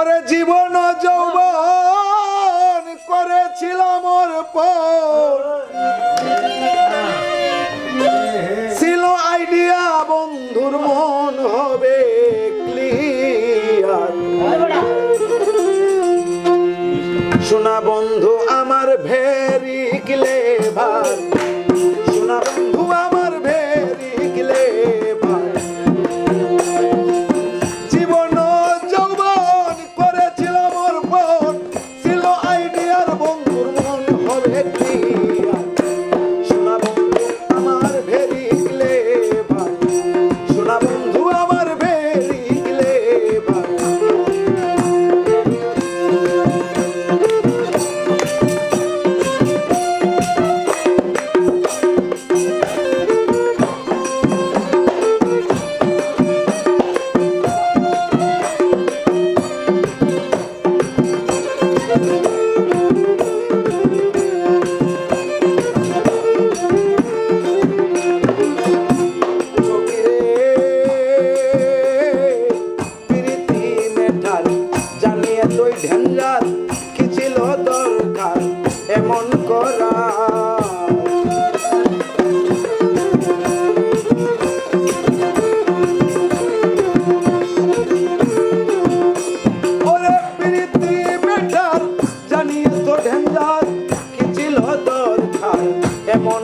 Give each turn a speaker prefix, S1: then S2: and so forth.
S1: ওরে জীবন যৌবন করেছিলাম ওর পর। ছিল আইডিয়া বন্ধুর মন হবে শোনা বন্ধু, আমার ভেরি ক্লেভার All right. যেমন